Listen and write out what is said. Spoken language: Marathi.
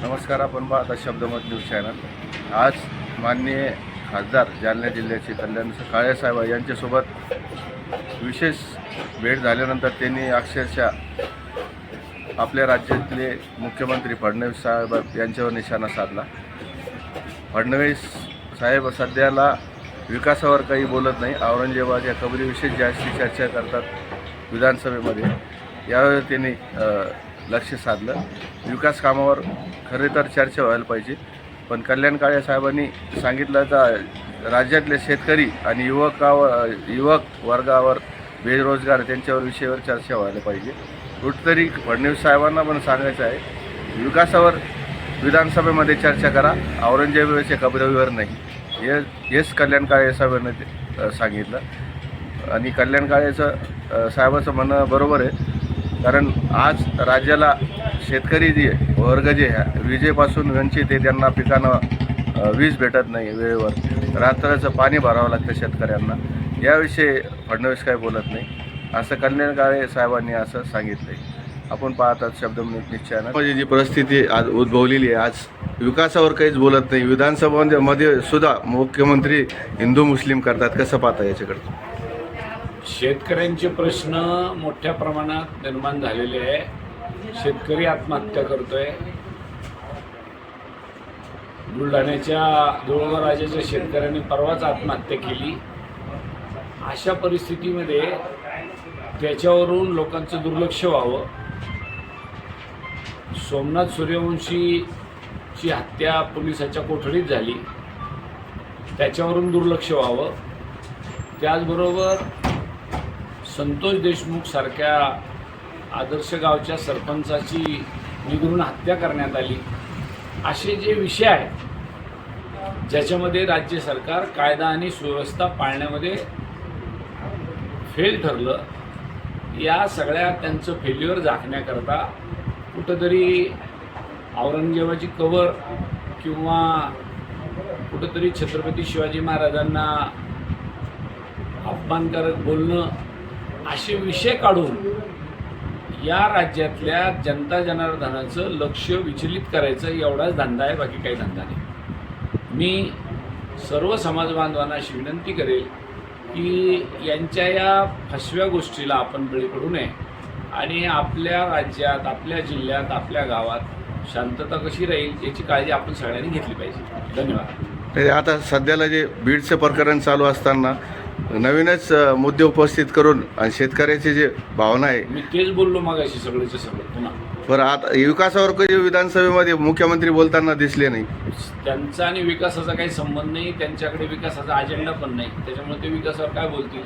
नमस्कार आपण पाहता शब्दमत न्यूज चॅनल. आज माननीय खासदार जालना जिल्ह्याचे कल्याण काळेसाहेब यांच्यासोबत विशेष भेट झाल्यानंतर त्यांनी अक्षरशः आपल्या राज्यातले मुख्यमंत्री फडणवीस साहेब यांच्यावर निशाणा साधला. फडणवीस साहेब सध्याला विकासावर काही बोलत नाही. औरंगजेबाच्या कबरीविषयी जास्ती चर्चा करतात विधानसभेमध्ये. यावेळी त्यांनी लक्ष साधलं. विकास कामावर खरे तर चर्चा व्हायला पाहिजे. पण कल्याण काळे साहेबांनी सांगितलं तर राज्यातले शेतकरी आणि युवकावर युवक वर्गावर बेरोजगार त्यांच्यावर विषयावर चर्चा व्हायला पाहिजे. कुठतरी फडणवीस साहेबांना पण सांगायचं आहे विकासावर विधानसभेमध्ये चर्चा करा औरंगजेबाच्या कबरवीवर नाही. हे हेच कल्याण काळे साहेबांनी सांगितलं. आणि कल्याण काळेचं साहेबाचं म्हणणं बरोबर आहे. कारण आज राज्याला शेतकरी जे वर्ग जे आहे विजेपासून वंचित आहे त्यांना पिकांना वीज भेटत नाही वेळेवर. रात्राचं पाणी भरावं लागतं शेतकऱ्यांना. याविषयी फडणवीस काही बोलत नाही. असं कल्याण काळे साहेबांनी असं सांगितलं आहे आपण पाहतात शब्द निश्चयानं. म्हणजे जी परिस्थिती आज उद्भवलेली आहे. आज विकासावर काहीच बोलत नाही. विधानसभामध्ये मध्ये सुद्धा मुख्यमंत्री हिंदू मुस्लिम करतात. कसं पाहता याच्याकडे? शेतकऱ्यांचे प्रश्न मोठ्या प्रमाणात निर्माण झालेले आहे. शेतकरी आत्महत्या करतोय. बुलढाण्याच्या धुळगाव राजाच्या शेतकऱ्यांनी परवाच आत्महत्या केली. अशा परिस्थितीमध्ये त्याच्यावरून लोकांचं दुर्लक्ष व्हावं. सोमनाथ सूर्यवंशीची हत्या पोलिसाच्या कोठडीत झाली. त्याच्यावरून दुर्लक्ष व्हावं. त्याचबरोबर संतोष देशमुख सारख्या आदर्श गावच्या सरपंचाची निगरून हत्या करण्यात आली. असे जे विषय आहेत ज्याच्यामध्ये राज्य सरकार कायदा आणि सुव्यवस्था पाळण्यामध्ये फेल ठरलं या सगळ्या त्यांचं फेल्युअर झाकण्याकरता कुठंतरी औरंगजेबाची कवर किंवा कुठंतरी छत्रपती शिवाजी महाराजांना अपमानकारक बोलणं असे विषय काढून या राज्यातल्या जनता जनार्दनाचं लक्ष विचलित करायचं एवढाच धंदा आहे बाकी काही धंदा नाही. मी सर्व समाज बांधवांना अशी विनंती करेल की यांच्या या फसव्या गोष्टीला आपण बळी पडू नये आणि आपल्या राज्यात आपल्या जिल्ह्यात आपल्या गावात शांतता कशी राहील याची काळजी आपण सगळ्यांनी घेतली पाहिजे. धन्यवाद. आता सध्याला जे बीडचं प्रकरण चालू असताना नवीनच मुद्दे उपस्थित करून आणि शेतकऱ्याची जे भावना आहे. मी तेच बोललो मागाशी सगळ्याचं सगळं पुन्हा. बरं आता विकासावर कधी विधानसभेमध्ये मुख्यमंत्री बोलताना दिसले नाही? त्यांचा आणि विकासाचा काही संबंध नाही त्यांच्याकडे विकासाचा अजेंडा पण नाही. त्याच्यामुळे ते विकासावर काय बोलतील?